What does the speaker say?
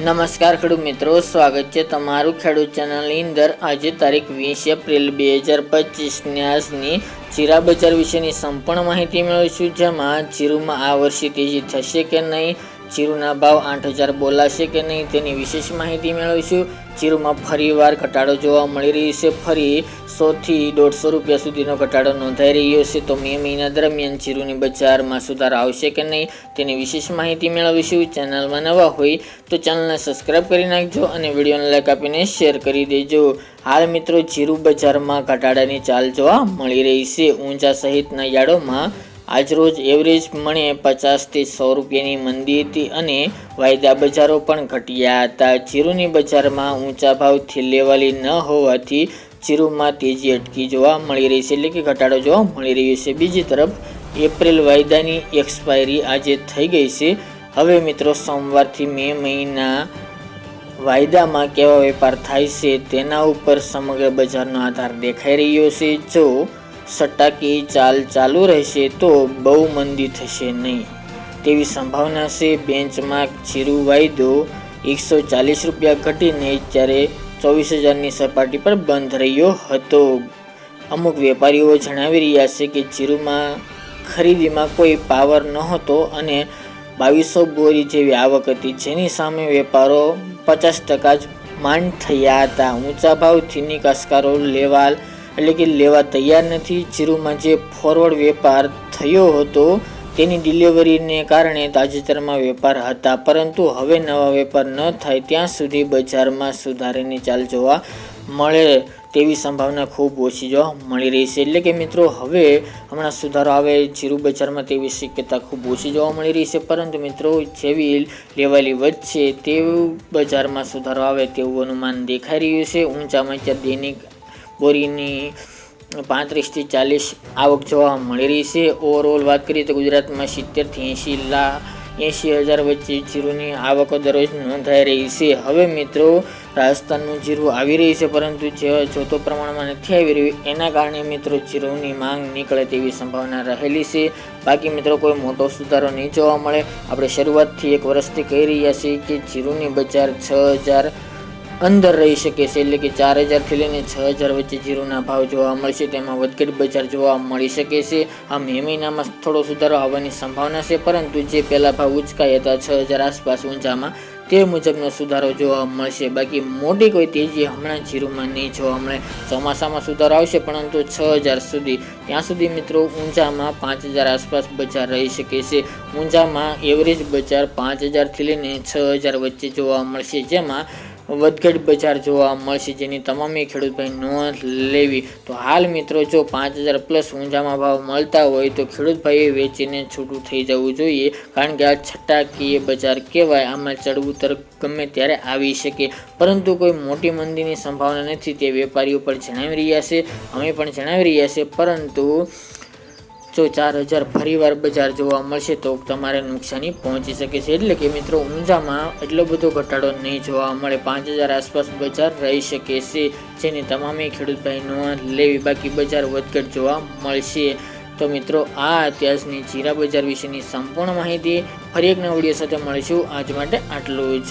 નમસ્કાર ખેડૂત મિત્રો, સ્વાગત છે તમારું ખેડૂત ચેનલની અંદર. આજે તારીખ વીસ એપ્રિલ બે હજાર પચીસની આજની જીરા બજાર વિશેની સંપૂર્ણ માહિતી મેળવીશું, જેમાં જીરુમાં આ વર્ષે તેજી થશે કે નહીં જીરુના ભાવ આઠ હજાર બોલાશે કે નહીં તેની વિશેષ માહિતી મેળવીશું. ચીરુમાં ફરીવાર ઘટાડો જોવા મળી રહ્યો છે. ફરી સોથી દોઢસો રૂપિયા સુધીનો ઘટાડો નોંધાઈ રહ્યો છે. તો મે મહિના દરમિયાન ચીરુની બજારમાં સુધાર આવશે કે નહીં તેની વિશેષ માહિતી મેળવીશું. ચેનલમાં નવા હોય તો ચેનલને સબસ્ક્રાઇબ કરી નાખજો અને વિડીયોને લાઈક આપીને શેર કરી દેજો. હાલ મિત્રો ચીરુ બજારમાં ઘટાડાની ચાલ જોવા મળી રહી છે. ઊંચા સહિતના યાર્ડોમાં આજરોજ એવરેજ મણે પચાસથી સો રૂપિયાની મંદી હતી અને વાયદા બજારો પણ ઘટ્યા હતા. જીરુની બજારમાં ઊંચા ભાવથી લેવાલી ન હોવાથી જીરુમાં તેજી અટકી જોવા મળી રહી છે. એટલે કે ઘટાડો જોવા મળી રહ્યો છે. બીજી તરફ, એપ્રિલ વાયદાની એક્સપાયરી આજે થઈ ગઈ છે. હવે મિત્રો, સોમવારથી મે મહિના વાયદામાં કેવા વેપાર થાય છે તેના ઉપર સમગ્ર બજારનો આધાર દેખાઈ રહ્યો છે. જો સટ્ટાકી ચાલ ચાલુ રહેશે તો બહુ મંદી થશે નહીં. તેવી સંભાવના છે બેન્ચમાર્ક જીરુ વાયદો એકસો ચાલીસ રૂપિયા ઘટીને જ્યારે ચોવીસ હજારની સપાટી પર બંધ રહ્યો હતો. અમુક વેપારીઓ જણાવી રહ્યા છે કે જીરુમાં ખરીદીમાં કોઈ પાવર નહોતો અને બાવીસો બોરી જેવી આવક હતી. જેની સામે વેપારો પચાસ ટકા જ માંડ થયા હતા. ઊંચા ભાવથી નિકાસકારો લેવા એટલે કે લેવા તૈયાર નથી. જીરુમાં જે ફોરવર્ડ વેપાર થયો હતો, તેની ડિલિવરીને કારણે તાજેતરમાં વેપાર હતા. પરંતુ હવે નવા વેપાર ન થાય, ત્યાં સુધી બજારમાં સુધારેની ચાલ જોવા મળે તેવી સંભાવના ખૂબ ઓછી જોવા મળી રહી છે. એટલે કે મિત્રો, હવે હમણાં સુધારો આવે જીરુ બજારમાં તેવી શક્યતા ખૂબ ઓછી જોવા મળી રહી છે. પરંતુ મિત્રો, જેવી લેવાલી વધશે તેવું બજારમાં સુધારો આવે તેવું અનુમાન દેખાઈ રહ્યું છે. ઊંચામાં ઊંચા દૈનિક બોરીની પાંત્રીસથી ચાલીસ આવક જોવા મળી રહી છે. ઓવરઓલ વાત કરીએ તો ગુજરાતમાં સિત્તેરથી એંશી લાખ એંશી હજાર વચ્ચે જીરુની આવકો દરરોજ નોંધાઈ રહી છે. હવે મિત્રો, રાજસ્થાનનું જીરું આવી રહી છે, પરંતુ જે જોતો પ્રમાણમાં નથી આવી રહ્યું, એના કારણે મિત્રો જીરુની માંગ નીકળે તેવી સંભાવના રહેલી છે. બાકી મિત્રો, કોઈ મોટો સુધારો નહીં જોવા મળે. આપણે શરૂઆતથી એક વર્ષથી કહી રહ્યા છીએ કે જીરુની બજાર છ હજાર અંદર રહી શકે. છે એટલે કે ચાર હજારથી લઈને છ હજાર વચ્ચે જીરુના ભાવ જોવા મળશે. તેમાં વધઘટ બજાર જોવા મળી શકે છે. આ મે મહિનામાં થોડો સુધારો આવવાની સંભાવના છે, પરંતુ જે પહેલા ભાવ ઉંચકાય હતા છ હજાર આસપાસ ઊંચામાં, તે મુજબનો સુધારો જોવા મળશે. બાકી મોટી કોઈ તેજી હમણાં જીરુમાં નહીં જોવા મળે. ચોમાસામાં સુધારો આવશે, પરંતુ છ હજાર સુધી. ત્યાં સુધી મિત્રો ઊંચામાં પાંચ હજાર આસપાસ બજાર રહી શકે છે. ઊંચામાં એવરેજ બજાર પાંચ હજારથી લઈને છ હજાર વચ્ચે જોવા મળશે. જેમાં વધઘટ બજાર જોવા મળશે જેની તમામે ખેડૂત ભાઈ નોંધ લેવી. તો હાલ મિત્રો જો પાંચ હજાર પ્લસ ઊંઝામાં ભાવ મળતા હોય તો ખેડૂત ભાઈએ વેચીને છૂટું થઈ જવું જોઈએ. કારણ કે આ છટાકીય બજાર કહેવાય, આમાં ચડવું તર ગમે ત્યારે આવી શકે. પરંતુ કોઈ મોટી મંદીની સંભાવના નથી. તે વેપારીઓ પણ જણાવી રહ્યા છે. અમે પણ જણાવી રહ્યા છે. પરંતુ જો ચાર હજાર ફરીવાર બજાર જોવા મળશે તો તમારે નુકસાની પહોંચી શકે છે. એટલે કે મિત્રો, ઊંઝામાં એટલો બધો ઘટાડો નહીં જોવા મળે. પાંચ હજાર આસપાસ બજાર રહી શકે છે, જેની તમામે ખેડૂત ભાઈ નોંધ લેવી. બાકી બજાર વધઘટ જોવા મળશે. તો મિત્રો, આ અત્યારની જીરા બજાર વિશેની સંપૂર્ણ માહિતી. ફરી એક નવા સાથે મળીશું. આજ માટે આટલું જ.